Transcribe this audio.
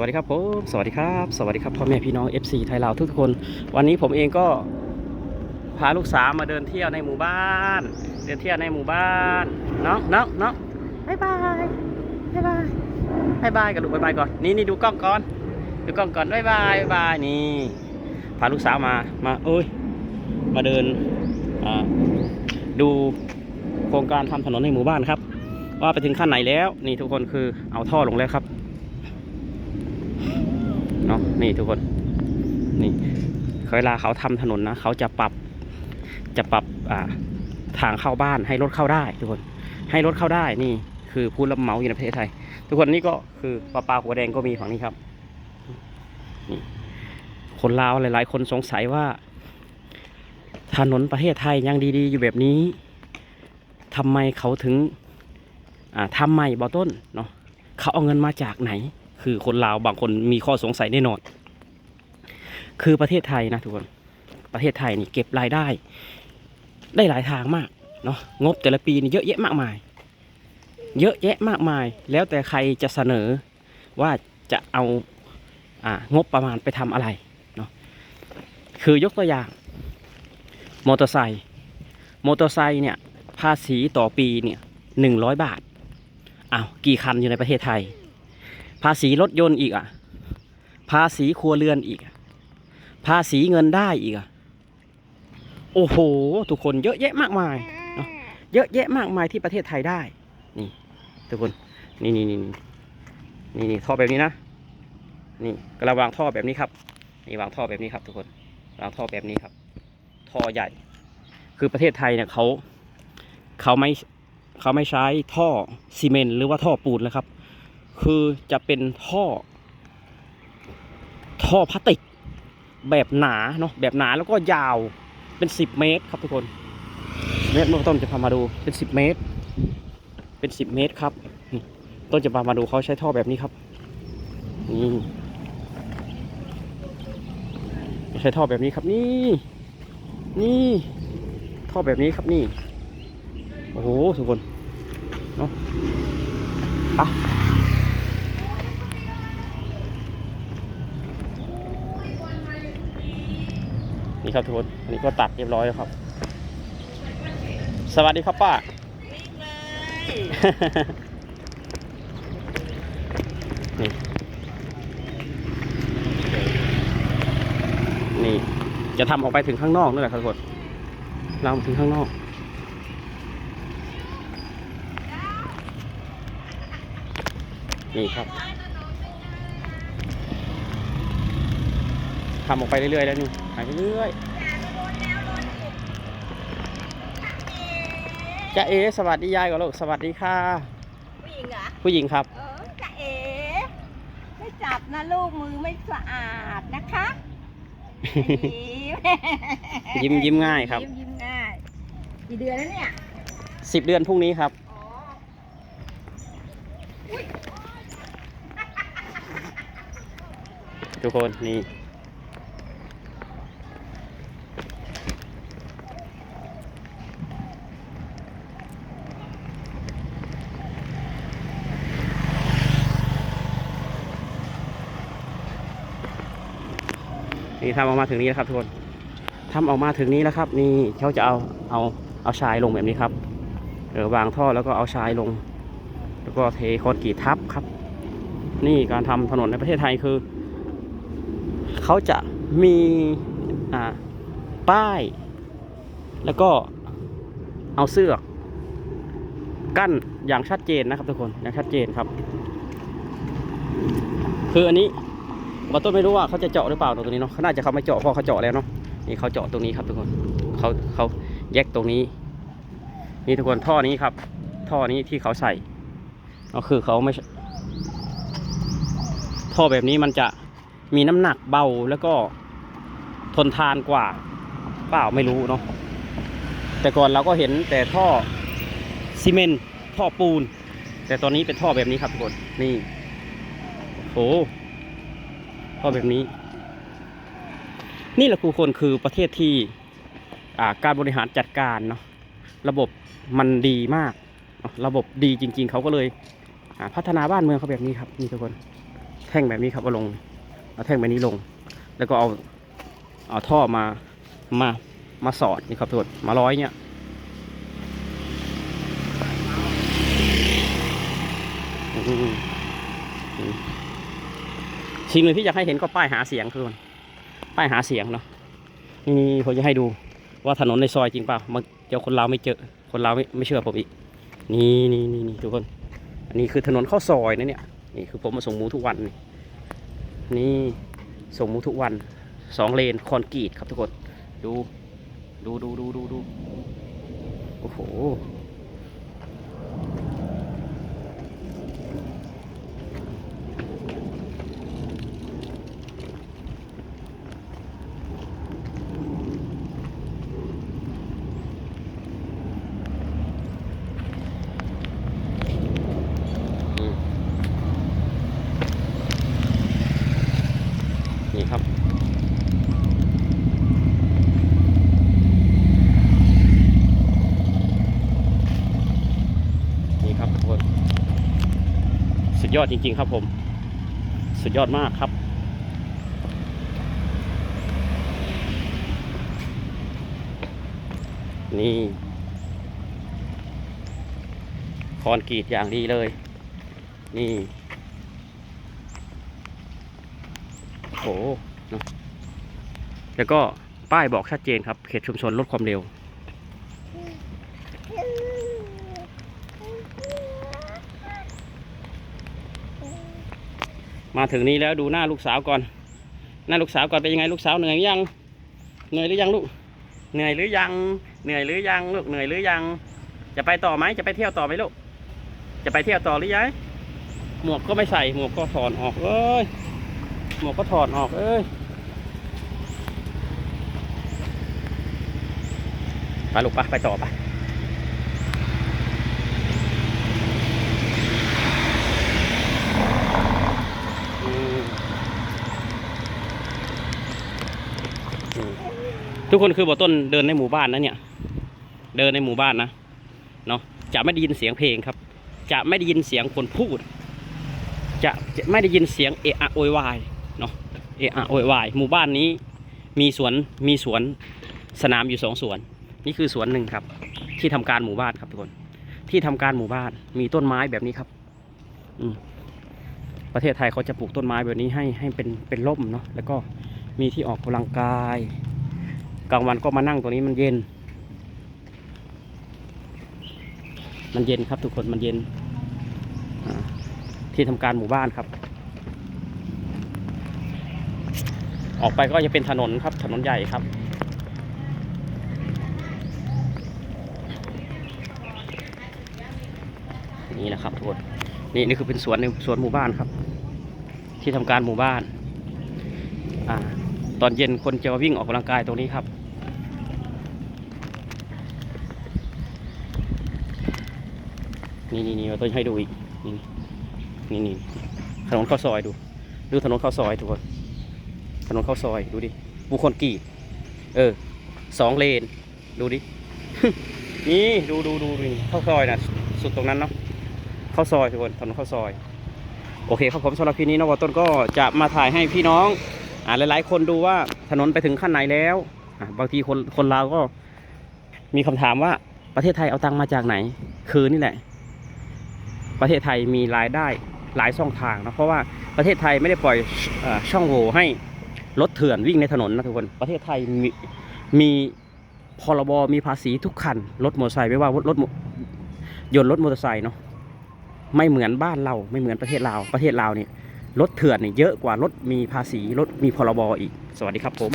วัสดีครับผมสวัสดีครับ สวัสดีครับพ่อแม่พี่น้อง FC ไทยลาวทุกคน วันนี้ผมเองก็พาลูกสาวมาเดินเที่ยวในหมู่บ้าน เดินเที่ยวในหมู่บ้านน้องน้องน้องบายบายบายบายบายบายกันลูกบายบายก่อนนี่นี่ดูกล้องก่อนดูกล้องก่อนบายบายบายบายนี่พาลูกสาวมามาเอ้ยมาเดินอ่าดูโครงการทำถนนในหมู่บ้านครับ ว่าไปถึงขั้นไหนแล้ว นี่ทุกคนคือเอาท่อลงแล้วครับ เนาะนี่ทุกคนนี่เวลาเขาทำถนนนะเขาจะปรับจะปรับอ่าทางเข้าบ้านให้รถเข้าได้ ทุกคนให้รถเข้าได้นี่ คือผู้รับเหมาอยู่ในประเทศไทย ทุกคนนี่ก็คือปลาปลาหัวแดงก็มีฝั่งนี้ครับนี่คนลาวหลาย ๆ คนสงสัยว่า ถนนประเทศไทยยังดีๆ อยู่แบบนี้ทำไมเขาถึงอ่าทำใหม่บ่อต้นเนาะเขาเอาเงินมาจากไหน คือคนลาวบางคนมีข้อสงสัยแน่นอน คือประเทศไทยนะทุกคน ประเทศไทยนี่เก็บรายได้ ได้หลายทางมากเนาะงบแต่ละปีนี่เยอะแยะมากมาย เยอะแยะมากมาย แล้วแต่ใครจะเสนอว่าจะเอาอ่างบประมาณไปทำอะไรเนาะคือยกตัวอย่าง มอเตอร์ไซค์มอเตอร์ไซค์เนี่ยภาษีต่อปีเนี่ยหนึ่งร้อยบาทอ้าวกี่คันอยู่ในประเทศไทยาษีรถยนต์อีกอะ ภาษีครัวเรือนอีกอะภาษีเงินได้อีกอะ โอ้โห ทุกคนเยอะแยะมากมายเนาะเยอะแยะมากมายที่ประเทศไทยได้ นี่ ทุกคน นี่นี่นี่นี่นี่ท่อแบบนี้นะ นี่กระวางท่อแบบนี้ครับ นี่วางท่อแบบนี้ครับ ทุกคนวางท่อแบบนี้ครับ ท่อใหญ่ คือประเทศไทยเนี่ยเขาเขาไม่เขาไม่ใช้ท่อซีเมนต์หรือว่าท่อปูนแล้วครับ คือจะเป็นท่อ ท่อพลาสติก แบบหนาเนาะแบบหนาแล้วก็ยาวเป็นสิบเมตรครับทุกคนเมตรเมื่อต้นจะพามาดูเป็นสิบเมตร เป็นสิบเมตรครับต้นจะพามาดูเขาใช้ท่อแบบนี้ครับนี่ใช้ท่อแบบนี้ครับนี่ นี่ท่อแบบนี้ครับนี่ โอ้โหทุกคนเนาะไป นี่ครับทุกคนอันนี้ก็ตัดเรียบร้อยแล้วครับ สวัสดีครับป้าวิ่งเลยนี่นี่ จะทำออกไปถึงข้างนอกนั่นแหละครับทุกคนเราถึงข้างนอกนี่ครับ ทำออกไปเรื่อยๆแล้วนี่หายไปเรื่อยจ้าเอสวัสดียายก่อนลูกสวัสดีค่ะ ผู้หญิงเหรอผู้หญิงครับ เออจะเอ๋ไม่จับนะลูกมือไม่สะอาดนะคะยิ้มยิ้มยิ้มง่ายครับ ยิ้มยิ้มง่ายกี่เดือนแล้วเนี่ยสิบเดือนพรุ่งนี้ครับอ๋อทุกคนนี่ นี่ทำออกมาถึงนี้แล้วครับทุกคนทำออกมาถึงนี้แล้วครับ นี่เขาจะเอาเอาเอาชายลงแบบนี้ครับเออวางท่อแล้วก็เอาชายลง แล้วก็เทคอนกรีตทับครับ นี่การทำถนนในประเทศไทยคือเขาจะมีอ่าป้าย แล้วก็เอาเสือกกั้นอย่างชัดเจนนะครับทุกคนอย่างชัดเจนครับ คืออันนี้ บอต้นไม่รู้ว่าเขาจะเจาะหรือเปล่าตรงนี้เนาะเขาน่าจะเขาไม่เจาะเพราะเขาเจาะแล้วเนาะนี่เขาเจาะตรงนี้ครับทุกคนเขาเขาแยกตรงนี้ นี่ทุกคนท่อนี้ครับ ท่อนี้ที่เขาใส่ก็คือเขาไม่ ท่อแบบนี้มันจะมีน้ำหนักเบาแล้วก็ทนทานกว่าเปล่าไม่รู้เนาะแต่ก่อนเราก็เห็นแต่ท่อซีเมนต์ท่อปูน แต่ตอนนี้เป็นท่อแบบนี้ครับทุกคนนี่โอ้ โหท่อแบบนี้ นี่แหละทุกคนคือประเทศที่การบริหารจัดการเนาะระบบมันดีมาก ระบบดีจริง ๆ เขาก็เลยพัฒนาบ้านเมืองเขาแบบนี้ครับนี่ทุกคนถท่งแบบนี้ครับเอาลงเอาแท่งแบบนี้ลง แล้วก็เอาเอาท่อมามามาสอดนี่ครับทุกคนมาร้อยเนี่ยอืมอืม สิ่งหนึ่งที่อยากให้เห็นก็ป้ายหาเสียงทุกคนป้ายหาเสียงเนาะนี่ผมจะให้ดูว่าถนนในซอยจริงเปล่ามันเดี๋ยวคนเราวไม่เจอคนเราวไม่ไม่เชื่อผมอีก นี่นี่นี่นี่ทุกคน อันนี้คือถนนเข้าซอยนะเนี่ยนี่คือผมมาส่งหมูทุกวันนี่นี่ส่งหมูทุกวันสองเลนคอนกรีตครับทุกคน ดูดูดูดูดูดูโอ้โห อืมนี่ครับ นี่ครับทุกคนสุด ยอดจริง ๆ ครับผม สุดยอดมากครับ นี่คอนกรีตอย่างดีเลย นี่ โอ้โหแล้วก็ป้ายบอกชัดเจนครับ เขตชุมชนลดความเร็ว มาถึงนี้แล้วดูหน้าลูกสาวก่อน หน้าลูกสาวก่อนเป็นยังไงลูกสาวเหนื่อยหรือยังเหนื่อยหรือยังลูกเหนื่อยหรือยังเหนื่อยหรือยังลูกเหนื่อยหรือยัง จะไปต่อไหมจะไปเที่ยวต่อไหมลูกจะไปเที่ยวต่อหรือยังหมวกก็ไม่ใส่หมวกก็ถอดออกเอ้ยหมวกก็ถอดออกเอ้ยไปลูกไปไปต่อไปอื ทุกคนคือบ่อต้นเดินในหมู่บ้านนะเนี่ย เดินในหมู่บ้านนะเนาะจะไม่ได้ยินเสียงเพลงครับ จะไม่ได้ยินเสียงคนพูด จะจะไม่ได้ยินเสียงเอะอะโวยวายเนาะเอะอะโวยวายหมู่บ้านนี้มีสวนมีสวนสนามอยู่สองสวน นี่คือสวนหนึ่งครับ ที่ทำการหมู่บ้านครับทุกคน ที่ทำการหมู่บ้านมีต้นไม้แบบนี้ครับ อืมประเทศไทยเขาจะปลูกต้นไม้แบบนี้ให้ให้เป็นเป็นร่มเนาะแล้วก็ มีที่ออกกำลังกาย กลางวันก็มานั่งตรงนี้มันเย็น มันเย็นครับทุกคนมันเย็น ที่ทำการหมู่บ้านครับ ออกไปก็จะเป็นถนนครับ ถนนใหญ่ครับนี่นะครับทุกคนนี่นี่คือเป็นสวนในสวนหมู่บ้านครับ ที่ทำการหมู่บ้าน อ่า ตอนเย็นคนจะมาวิ่งออกกำลังกายตรงนี้ครับ นี่นี่นี่เราต้องให้ดูอีก นี่นี่นี่ถนนข้าวซอยดู ดูถนนข้าวซอยทุกคน ถนนข้าวซอยดูดิบุคคลกี่ เออสองเลน ดูดิ นี่ดูดูดูนี่ข้าวซอยนะสุดตรงนั้นเนาะข้าวซอยทุกคนถนนข้าวซอย โอเคครับผมสำหรับคลิปนี้นวต้นก็จะมาถ่ายให้พี่น้อง อ่าหลาย ๆ คนดูว่าถนนไปถึงขั้นไหนแล้วอ่าบางทีคนคนเราก็มีคำถามว่าประเทศไทยเอาตังค์มาจากไหน คือนี่แหละ ประเทศไทยมีรายได้หลายช่องทางนะเพราะว่าประเทศไทยไม่ได้ปล่อยอช่องโหว่ให้รถเถื่อนวิ่งในถนนนะทุกคนประเทศไทยมีมีพรบมีภาษีทุกคันรถมอเตอร์ไซค์ไม่ว่ารถรถยนต์รถมอเตอร์ไซค์เนาะไม่เหมือนบ้านเราไม่เหมือนประเทศลาวประเทศลาวเนี่ย รถเถื่อนเนี่ยเยอะกว่ารถมีภาษีรถมีพรบอีก สวัสดีครับผม